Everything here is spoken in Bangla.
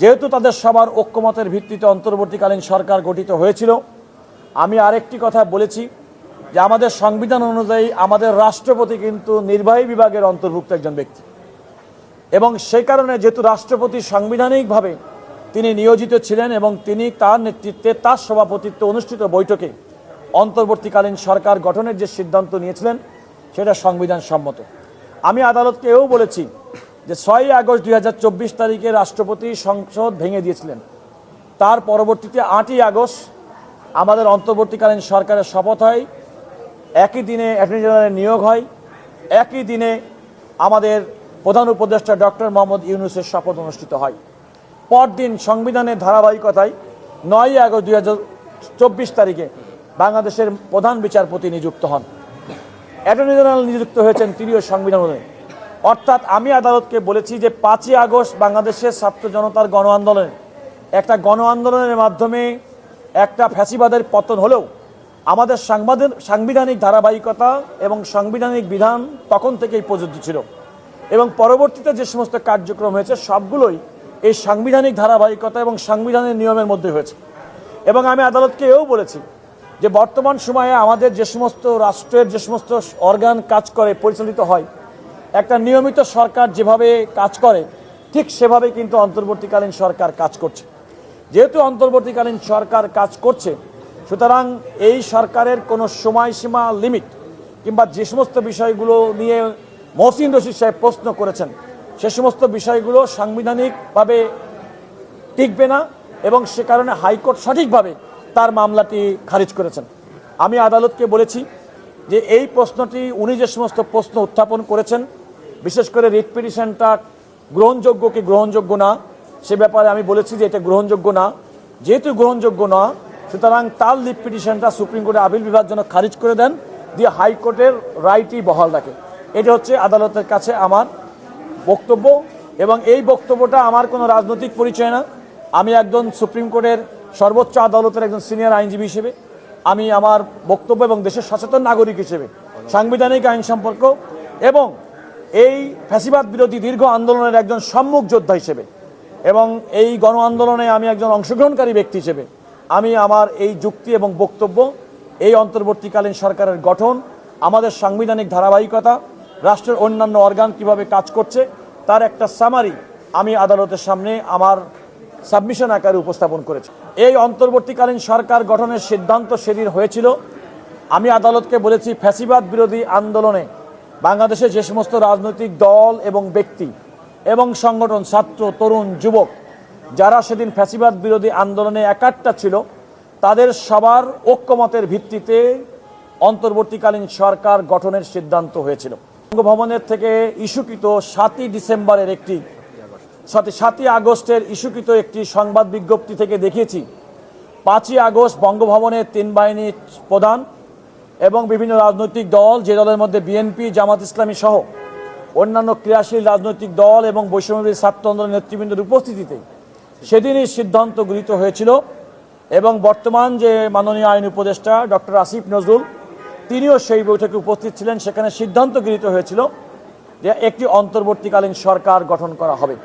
যেহেতু তাদের সবার ঐক্যমতের ভিত্তিতে অন্তর্বর্তীকালীন সরকার গঠিত হয়েছিল, আমি আরেকটি কথা বলেছি যে আমাদের সংবিধান অনুযায়ী আমাদের রাষ্ট্রপতি কিন্তু নির্বাহী বিভাগের অন্তর্ভুক্ত একজন ব্যক্তি। এবং সেই কারণে যেহেতু রাষ্ট্রপতি সাংবিধানিকভাবে তিনি নিয়োজিত ছিলেন এবং তিনি তার নেতৃত্বে, তার সভাপতিত্বে অনুষ্ঠিত বৈঠকে অন্তর্বর্তীকালীন সরকার গঠনের যে সিদ্ধান্ত নিয়েছিলেন, সেটা সংবিধান সম্মত আমি আদালতকে এও বলেছি যে ছয়ই আগস্ট দুই হাজার চব্বিশ তারিখে রাষ্ট্রপতি সংসদ ভেঙে দিয়েছিলেন। তার পরবর্তীতে আটই আগস্ট আমাদের অন্তর্বর্তীকালীন সরকারের শপথ হয়, একই দিনে অ্যাটর্নি জেনারেলের নিয়োগ হয়, একই দিনে আমাদের প্রধান উপদেষ্টা ডক্টর মোহাম্মদ ইউনুসের শপথ অনুষ্ঠিত হয়। পরদিন সংবিধানের ধারাবাহিকতায় নয়ই আগস্ট দুই তারিখে বাংলাদেশের প্রধান বিচারপতি নিযুক্ত হন। অ্যাটর্নি জেনারেল নিযুক্ত হয়েছেন তিনিও সংবিধান অনুযায়ী। অর্থাৎ আমি আদালতকে বলেছি যে পাঁচই আগস্ট বাংলাদেশের ছাত্র জনতার গণ আন্দোলনে একটা গণ আন্দোলনের মাধ্যমে একটা ফ্যাসিবাদের পতন হলেও আমাদের সাংবাদিক, সাংবিধানিক ধারাবাহিকতা এবং সাংবিধানিক বিধান তখন থেকেই প্রযোজ্য ছিল। এবং পরবর্তীতে যে সমস্ত কার্যক্রম হয়েছে, সবগুলোই এই সাংবিধানিক ধারাবাহিকতা এবং সাংবিধানের নিয়মের মধ্যে হয়েছে। এবং আমি আদালতকে এও বলেছি যে বর্তমান সময়ে আমাদের যে সমস্ত রাষ্ট্রের যে সমস্ত অর্গান কাজ করে, পরিচালিত হয় একটা নিয়মিত সরকার যেভাবে কাজ করে, ঠিক সেভাবে কিন্তু অন্তর্বর্তীকালীন সরকার কাজ করছে। যেহেতু অন্তর্বর্তীকালীন সরকার কাজ করছে, সুতরাং এই সরকারের কোনো সময়সীমা লিমিট কিংবা যে সমস্ত বিষয়গুলো নিয়ে মহসিন রশিদ সাহেব প্রশ্ন করেছেন, সে সমস্ত বিষয়গুলো সাংবিধানিকভাবে টিকবে না এবং সে কারণে হাইকোর্ট সঠিকভাবে তার মামলাটি খারিজ করেছেন। আমি আদালতকে বলেছি যে এই প্রশ্নটি উনি যে সমস্ত প্রশ্ন উত্থাপন করেছেন বিশেষ করে রিট পিটিশনটা গ্রহণযোগ্য কি গ্রহণযোগ্য না, সে ব্যাপারে আমি বলেছি যে এটা গ্রহণযোগ্য না। যেহেতু গ্রহণযোগ্য না, সুতরাং তার লিপ পিটিশনটা সুপ্রিম কোর্টে আপিল বিভাগ যেন খারিজ করে দেন, দিয়ে হাইকোর্টের রাইটই বহাল রাখে। এটা হচ্ছে আদালতের কাছে আমার বক্তব্য, এবং এই বক্তব্যটা আমার কোনো রাজনৈতিক পরিচয় না। আমি একজন সুপ্রিম কোর্টের সর্বোচ্চ আদালতের একজন সিনিয়র আইনজীবী হিসেবে, আমি আমার বক্তব্য এবং দেশের সচেতন নাগরিক হিসেবে, সাংবিধানিক আইন সম্পর্ক, এবং এই ফ্যাসিবাদ বিরোধী দীর্ঘ আন্দোলনের একজন সম্মুখ যোদ্ধা হিসেবে এবং এই গণ আন্দোলনে আমি একজন অংশগ্রহণকারী ব্যক্তি হিসেবে আমি আমার এই যুক্তি এবং বক্তব্য, এই অন্তর্বর্তীকালীন সরকারের গঠন, আমাদের সাংবিধানিক ধারাবাহিকতা, রাষ্ট্রের অন্যান্য অর্গান কীভাবে কাজ করছে, তার একটা সামারি আমি আদালতের সামনে আমার সাবমিশন আকারে উপস্থাপন করেছি। এই অন্তর্বর্তীকালীন সরকার গঠনের সিদ্ধান্ত সেদিন হয়েছিল। আমি আদালতকে বলেছি, ফ্যাসিবাদ বিরোধী আন্দোলনে বাংলাদেশে যে সমস্ত রাজনৈতিক দল এবং ব্যক্তি এবং সংগঠন, ছাত্র, তরুণ, যুবক, যারা সেদিন ফ্যাসিবাদ বিরোধী আন্দোলনে একাট্টা ছিল, তাদের সবার ঐক্যমতের ভিত্তিতে অন্তর্বর্তীকালীন সরকার গঠনের সিদ্ধান্ত হয়েছিল। বঙ্গভবনের থেকে ইস্যুকৃত সাতই ডিসেম্বরের একটি সাথে সাতই আগস্টের ইস্যুকৃত একটি সংবাদ বিজ্ঞপ্তি থেকে দেখিয়েছি, পাঁচই আগস্ট বঙ্গভবনের তিন বাহিনীর প্রধান এবং বিভিন্ন রাজনৈতিক দল, যে দলের মধ্যে বিএনপি জামাত ইসলামী সহ অন্যান্য ক্রিয়াশীল রাজনৈতিক দল এবং বৈষম্যবিরোধী ছাত্র আন্দোলনের নেতৃবৃন্দের উপস্থিতিতে সেদিনই সিদ্ধান্ত গৃহীত হয়েছিল এবং বর্তমান যে মাননীয় আইন উপদেষ্টা ডক্টর আসিফ নজরুল, তিনিও সেই বৈঠকে উপস্থিত ছিলেন। সেখানে সিদ্ধান্ত গৃহীত হয়েছিল যে একটি অন্তর্বর্তীকালীন সরকার গঠন করা হবে।